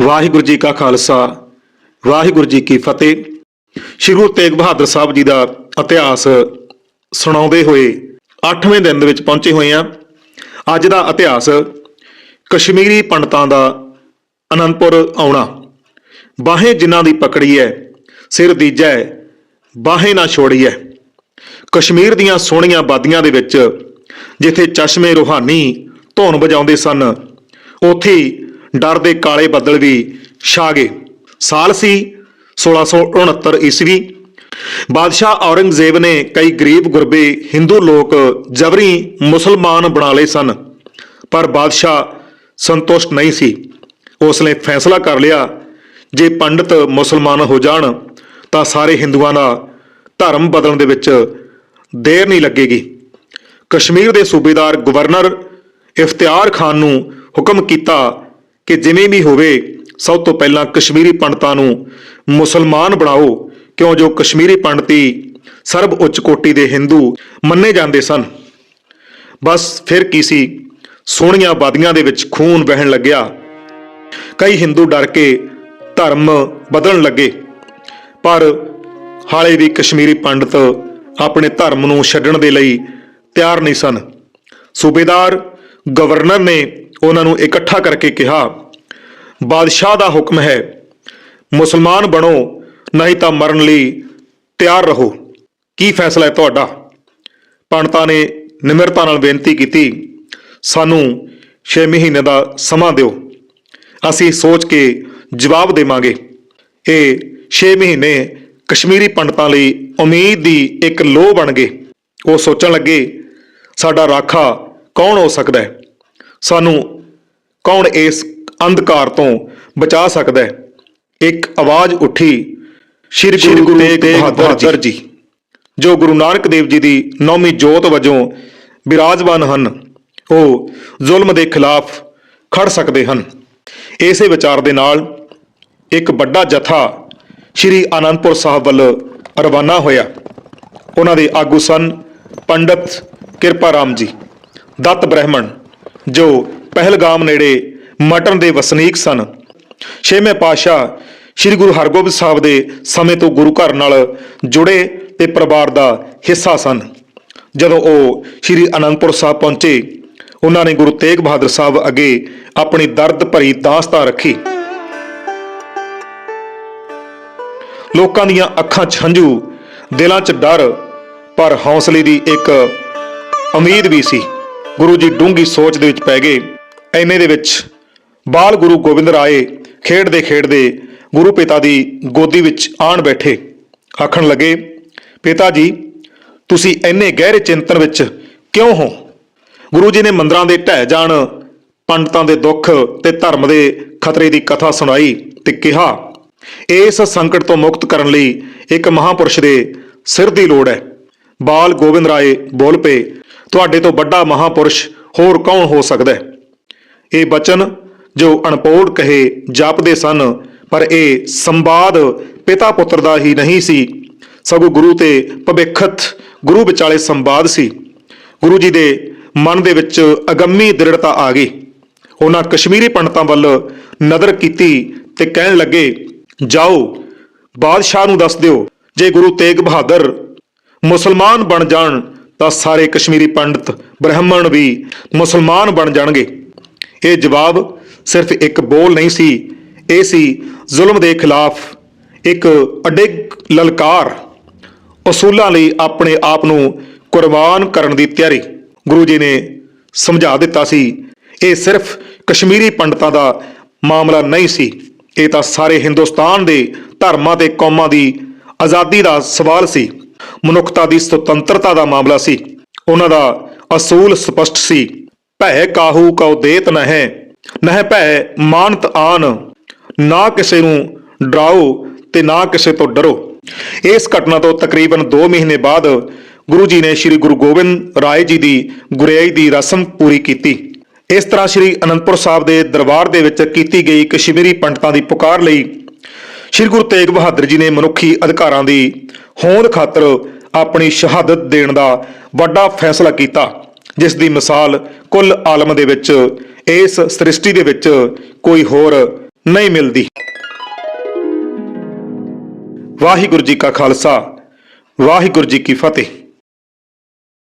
ਵਾਹਿਗੁਰੂ ਜੀ ਕਾ ਖਾਲਸਾ, ਵਾਹਿਗੁਰੂ ਜੀ ਕੀ ਫਤਿਹ। ਸ਼੍ਰੀ ਗੁਰੂ ਤੇਗ ਬਹਾਦਰ ਸਾਹਿਬ ਜੀ ਦਾ ਇਤਿਹਾਸ ਸੁਣਾਉਂਦੇ ਹੋਏ 8ਵੇਂ ਦਿਨ ਦੇ ਵਿੱਚ ਪਹੁੰਚੇ ਹੋਏ ਆ ਅੱਜ ਦਾ ਇਤਿਹਾਸ ਕਸ਼ਮੀਰੀ ਪੰਡਤਾਂ ਦਾ ਅਨੰਦਪੁਰ ਆਉਣਾ। ਬਾਹੇ ਜਿਨ੍ਹਾਂ ਦੀ ਪਕੜੀ ਹੈ ਸਿਰ ਦੀਜੈ, ਬਾਹੇ ਨਾ ਛੋੜੀ ਹੈ ਕਸ਼ਮੀਰ ਦੀਆਂ ਸੋਹਣੀਆਂ ਬਾਦੀਆਂ ਦੇ ਵਿੱਚ ਜਿੱਥੇ ਚਸ਼ਮੇ, ਰੂਹਾਨੀ ਧੌਣ ਵਜਾਉਂਦੇ ਸਨ, ਉੱਥੇ ਡਰ ਦੇ ਕਾਲੇ ਬੱਦਲ ਵੀ ਛਾ ਗਏ। ਸਾਲ ਸੀ 1669 ਈਸਵੀ। ਬਾਦਸ਼ਾਹ ਔਰੰਗਜ਼ੇਬ ਨੇ ਕਈ ਗਰੀਬ ਗੁਰਬੇ ਹਿੰਦੂ ਲੋਕ ਜਬਰੀ ਮੁਸਲਮਾਨ ਬਣਾ ਲਏ ਸਨ, ਪਰ ਬਾਦਸ਼ਾਹ ਸੰਤੁਸ਼ਟ ਨਹੀਂ ਸੀ। ਉਸ ਨੇ ਫੈਸਲਾ ਕਰ ਲਿਆ, ਜੇ ਪੰਡਤ ਮੁਸਲਮਾਨ ਹੋ ਜਾਣ, ਤਾਂ ਸਾਰੇ ਹਿੰਦੂਆਂ ਦਾ ਧਰਮ ਬਦਲਣ ਦੇ ਵਿੱਚ ਦੇਰ ਨਹੀਂ ਲੱਗੇਗੀ। ਕਸ਼ਮੀਰ ਦੇ ਸੂਬੇਦਾਰ ਗਵਰਨਰ ਇਫਤਿਆਰ ਖਾਨ ਨੂੰ ਹੁਕਮ ਕੀਤਾ ਕਿ ਜਿਵੇਂ ਵੀ ਹੋਵੇ, ਸਭ ਤੋਂ ਪਹਿਲਾਂ ਕਸ਼ਮੀਰੀ ਪੰਡਤਾਂ ਨੂੰ ਮੁਸਲਮਾਨ ਬਣਾਓ, ਕਿਉਂ ਜੋ ਕਸ਼ਮੀਰੀ ਪੰਡਤੀ ਸਰਬ ਉੱਚ ਕੋਟੀ ਦੇ ਹਿੰਦੂ ਮੰਨੇ ਜਾਂਦੇ ਸਨ। ਬਸ ਫਿਰ ਕੀ ਸੀ? ਸੋਹਣੀਆਂ ਬਾਦੀਆਂ ਦੇ ਵਿੱਚ ਖੂਨ ਵਹਿਣ ਲੱਗਿਆ। ਕਈ ਹਿੰਦੂ ਡਰ ਕੇ ਧਰਮ ਬਦਲਣ ਲੱਗੇ। ਪਰ ਹਾਲੇ ਵੀ ਕਸ਼ਮੀਰੀ ਪੰਡਤ ਆਪਣੇ ਧਰਮ ਨੂੰ ਛੱਡਣ ਦੇ ਲਈ ਤਿਆਰ ਨਹੀਂ ਸਨ। ਸੂਬੇਦਾਰ ਗਵਰਨਰ ਨੇ ਉਹਨਾਂ ਨੂੰ ਇਕੱਠਾ ਕਰਕੇ ਕਿਹਾ, ਬਾਦਸ਼ਾਹ ਦਾ ਹੁਕਮ ਹੈ, ਮੁਸਲਮਾਨ ਬਣੋ, ਨਹੀਂ ਤਾਂ ਮਰਨ ਲਈ ਤਿਆਰ ਰਹੋ। ਕੀ ਫੈਸਲਾ ਹੈ ਤੁਹਾਡਾ? ਪੰਡਤਾਂ ਨੇ ਨਿਮਰਤਾ ਨਾਲ ਬੇਨਤੀ ਕੀਤੀ, ਸਾਨੂੰ 6 ਮਹੀਨੇ ਦਾ ਸਮਾਂ ਦਿਓ। ਅਸੀਂ ਸੋਚ ਕੇ ਜਵਾਬ ਦੇਵਾਂਗੇ। ਇਹ 6 ਮਹੀਨੇ ਕਸ਼ਮੀਰੀ ਪੰਡਤਾਂ ਲਈ ਉਮੀਦ ਦੀ ਇੱਕ ਲੋਹ ਬਣ ਗਏ। ਉਹ ਸੋਚਣ ਲੱਗੇ, ਸਾਡਾ ਰਾਖਾ ਕੌਣ ਹੋ ਸਕਦਾ ਹੈ? ਸਾਨੂੰ ਕੌਣ ਇਸ ਅੰਧਕਾਰ ਤੋਂ ਬਚਾ ਸਕਦਾ ਹੈ? ਇੱਕ ਆਵਾਜ਼ ਉੱਠੀ ਸ਼੍ਰੀ ਗੁਰੂ ਤੇਗ ਬਹਾਦਰ ਜੀ। ਜੋ ਗੁਰੂ ਨਾਨਕ ਦੇਵ ਜੀ ਦੀ ਨੌਵੀਂ ਜੋਤ ਵਜੋਂ ਬਿਰਾਜਮਾਨ ਹਨ। ਉਹ ਜ਼ੁਲਮ ਦੇ ਖਿਲਾਫ ਖੜ ਸਕਦੇ ਹਨ। ਇਸੇ ਵਿਚਾਰ ਦੇ ਨਾਲ ਇੱਕ ਵੱਡਾ ਜਥਾ ਸ਼੍ਰੀ ਆਨੰਦਪੁਰ ਸਾਹਿਬ ਵੱਲ ਰਵਾਨਾ ਹੋਇਆ। ਉਹਨਾਂ ਦੇ ਆਗੂ ਸਨ ਪੰਡਤ ਕਿਰਪਾ ਰਾਮ ਜੀ। ਦੱਤ ਬ੍ਰਾਹਮਣ, ਜੋ ਪਹਿਲਗਾਮ ਨੇੜੇ ਮਟਨ ਦੇ ਵਸਨੀਕ ਸਨ। ਛੇਵੇਂ ਪਾਤਸ਼ਾਹ ਸ੍ਰੀ ਗੁਰੂ ਹਰਗੋਬਿੰਦ ਸਾਹਿਬ ਦੇ ਸਮੇਂ ਤੋਂ ਗੁਰੂ ਘਰ ਨਾਲ ਜੁੜੇ ਤੇ ਪਰਿਵਾਰ ਦਾ ਹਿੱਸਾ ਸਨ। ਜਦੋਂ ਉਹ ਸ੍ਰੀ ਅਨੰਦਪੁਰ ਸਾਹਿਬ ਪਹੁੰਚੇ, ਉਹਨਾਂ ਨੇ ਗੁਰੂ ਤੇਗ ਬਹਾਦਰ ਸਾਹਿਬ ਅੱਗੇ ਆਪਣੀ ਦਰਦ ਭਰੀ ਦਾਸਤਾਨ ਰੱਖੀ। ਲੋਕਾਂ ਦੀਆਂ ਅੱਖਾਂ 'ਚ ਹੰਝੂ, ਦਿਲਾਂ 'ਚ ਡਰ, ਪਰ ਹੌਸਲੇ ਦੀ ਇੱਕ ਉਮੀਦ ਵੀ ਸੀ। ਗੁਰੂ ਜੀ ਡੂੰਗੀ ਸੋਚ ਦੇ ਵਿੱਚ ਪੈ ਗਏ। ਐਨੇ ਦੇ ਵਿੱਚ ਬਾਲ ਗੁਰੂ ਗੋਬਿੰਦ ਰਾਏ ਖੇਡਦੇ ਖੇਡਦੇ ਗੁਰੂ ਪਿਤਾ ਦੀ ਗੋਦੀ ਵਿੱਚ ਆਣ ਬੈਠੇ। ਆਖਣ ਲੱਗੇ, ਪਿਤਾ ਜੀ, ਤੁਸੀਂ ਇੰਨੇ ਗਹਿਰੇ ਚਿੰਤਨ ਵਿੱਚ ਕਿਉਂ ਹੋ? ਗੁਰੂ ਜੀ ਨੇ ਮੰਦਰਾਂ ਦੇ ਢਹਿ ਜਾਣ, ਪੰਡਤਾਂ ਦੇ ਦੁੱਖ ਤੇ ਧਰਮ ਦੇ ਖਤਰੇ ਦੀ ਕਥਾ ਸੁਣਾਈ ਤੇ ਕਿਹਾ, ਇਸ ਸੰਕਟ ਤੋਂ ਮੁਕਤ ਕਰਨ ਲਈ ਇੱਕ ਮਹਾਪੁਰਸ਼ ਦੇ ਸਿਰ ਦੀ ਲੋੜ ਹੈ। ਬਾਲ ਗੋਬਿੰਦ ਰਾਏ ਬੋਲ ਪਏ ਤੁਹਾਡੇ ਤੋਂ ਵੱਡਾ ਮਹਾਪੁਰਸ਼ ਹੋਰ ਕੌਣ ਹੋ ਸਕਦਾ ਹੈ? ਇਹ ਬਚਨ ਜੋ ਅਣਪੋੜ ਕਹੇ ਜਾਪਦੇ ਸਨ, ਪਰ ਇਹ ਸੰਵਾਦ ਪਿਤਾ ਪੁੱਤਰ ਦਾ ਹੀ ਨਹੀਂ ਸੀ। ਸਗੋਂ ਗੁਰੂ ਤੇ ਭਵਿੱਖਤ ਗੁਰੂ ਵਿਚਾਲੇ ਸੰਵਾਦ ਸੀ। ਗੁਰੂ ਜੀ ਦੇ ਮਨ ਦੇ ਵਿੱਚ ਅਗੰਮੀ ਦ੍ਰਿੜਤਾ ਆ ਗਈ। ਉਹਨਾਂ ਕਸ਼ਮੀਰੀ ਪੰਡਤਾਂ ਵੱਲ ਨਜ਼ਰ ਕੀਤੀ ਤੇ ਕਹਿਣ ਲੱਗੇ, ਜਾਓ, ਬਾਦਸ਼ਾਹ ਨੂੰ ਦੱਸ ਦਿਓ, ਜੇ ਗੁਰੂ ਤੇਗ ਬਹਾਦਰ ਮੁਸਲਮਾਨ ਬਣ ਜਾਣ ਤਾਂ ਸਾਰੇ ਕਸ਼ਮੀਰੀ ਪੰਡਤ, ਬ੍ਰਾਹਮਣ ਵੀ ਮੁਸਲਮਾਨ ਬਣ ਜਾਣਗੇ। ਇਹ ਜਵਾਬ ਸਿਰਫ ਇੱਕ ਬੋਲ ਨਹੀਂ ਸੀ, ਇਹ ਸੀ ਜ਼ੁਲਮ ਦੇ ਖਿਲਾਫ ਇੱਕ ਅਡਿੱਗ ਲਲਕਾਰ। ਅਸੂਲਾਂ ਲਈ ਆਪਣੇ ਆਪ ਨੂੰ ਕੁਰਬਾਨ ਕਰਨ ਦੀ ਤਿਆਰੀ। ਗੁਰੂ ਜੀ ਨੇ ਸਮਝਾ ਦਿੱਤਾ ਸੀ, ਇਹ ਸਿਰਫ ਕਸ਼ਮੀਰੀ ਪੰਡਤਾਂ ਦਾ ਮਾਮਲਾ ਨਹੀਂ ਸੀ, ਇਹ ਤਾਂ ਸਾਰੇ ਹਿੰਦੁਸਤਾਨ ਦੇ ਧਰਮਾਂ ਤੇ ਕੌਮਾਂ ਦੀ ਆਜ਼ਾਦੀ ਦਾ ਸਵਾਲ ਸੀ। ਮਨੁੱਖਤਾ ਦੀ ਸੁਤੰਤਰਤਾ ਦਾ ਮਾਮਲਾ ਸੀ। ਉਹਨਾਂ ਦਾ ਅਸੂਲ ਸਪਸ਼ਟ ਸੀ। ਭੈ ਕਾਹੂ ਕਉ ਦੇਤ ਨਹਿ ਨਹਿ ਭੈ ਮਾਨਤ ਆਨ, ਨਾ ਕਿਸੇ ਨੂੰ ਡਰਾਓ ਤੇ ਨਾ ਕਿਸੇ ਤੋਂ ਡਰੋ। ਇਸ ਘਟਨਾ ਤੋਂ ਤਕਰੀਬਨ 2 ਮਹੀਨੇ ਬਾਅਦ ਗੁਰੂ ਜੀ ਨੇ ਸ੍ਰੀ ਗੁਰੂ ਗੋਬਿੰਦ ਰਾਏ ਜੀ ਦੀ ਗੁਰਿਆਈ ਦੀ ਰਸਮ ਪੂਰੀ ਕੀਤੀ। ਇਸ ਤਰ੍ਹਾਂ ਸ੍ਰੀ ਅਨੰਦਪੁਰ ਸਾਹਿਬ ਦੇ ਦਰਬਾਰ ਦੇ ਵਿੱਚ ਕੀਤੀ ਗਈ ਕਸ਼ਮੀਰੀ ਪੰਡਤਾਂ ਦੀ ਪੁਕਾਰ ਲਈ ਸ੍ਰੀ ਗੁਰੂ ਤੇਗ ਬਹਾਦਰ ਜੀ ਨੇ ਮਨੁੱਖੀ ਅਧਿਕਾਰਾਂ ਦੀ ਹੋਂਦ ਖਾਤਰ ਆਪਣੀ ਸ਼ਹਾਦਤ ਦੇਣ ਦਾ ਵੱਡਾ ਫੈਸਲਾ ਕੀਤਾ, ਜਿਸ ਦੀ ਮਿਸਾਲ ਕੁੱਲ ਆਲਮ ਦੇ ਵਿੱਚ, ਇਸ ਸ੍ਰਿਸ਼ਟੀ ਦੇ ਵਿੱਚ ਕੋਈ ਹੋਰ ਨਹੀਂ ਮਿਲਦੀ। ਵਾਹਿਗੁਰੂ ਜੀ ਕਾ ਖਾਲਸਾ, ਵਾਹਿਗੁਰੂ ਜੀ ਕੀ ਫਤਿਹ।